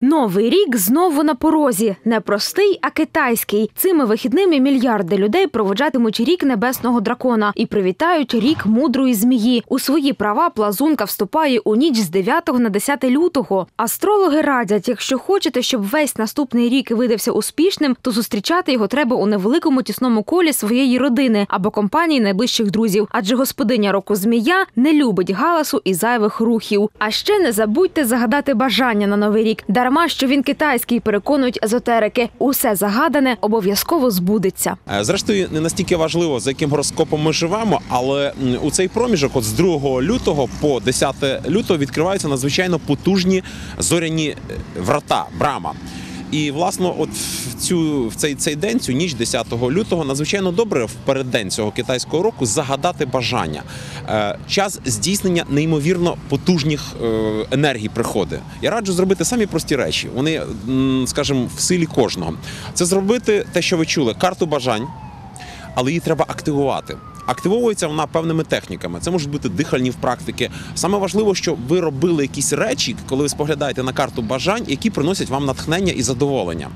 Новий рік знову на порозі. Не простий, а китайський. Цими вихідними мільярди людей проводжатимуть рік небесного дракона і привітають рік мудрої змії. У свої права плазунка вступає у ніч з 9 на 10 лютого. Астрологи радять, якщо хочете, щоб весь наступний рік видався успішним, то зустрічати його треба у невеликому тісному колі своєї родини або компанії найближчих друзів. Адже господиня року змія не любить галасу і зайвих рухів. А ще не забудьте загадати бажання на новий рік. Дарма, що він китайський, переконують езотерики. Усе загадане обов'язково збудеться. Е, Зрештою, не настільки важливо, за яким гороскопом ми живемо, але у цей проміжок, от з 2 лютого по 10 лютого, відкриваються надзвичайно потужні зоряні е, врата, брама. І власне, от в цю в цей, цей день, цю ніч 10 лютого, надзвичайно добре в переддень цього китайського року загадати бажання. Е, час здійснення неймовірно потужних е, енергій приходить. Я раджу зробити самі прості речі. Вони, скажімо, в силі кожного. Це зробити те, що ви чули, карту бажань але її треба активувати. Активовується вона певними техніками. Це можуть бути дихальні практики. Саме важливо, що ви робили якісь речі, коли ви споглядаєте на карту бажань, які приносять вам натхнення і задоволення.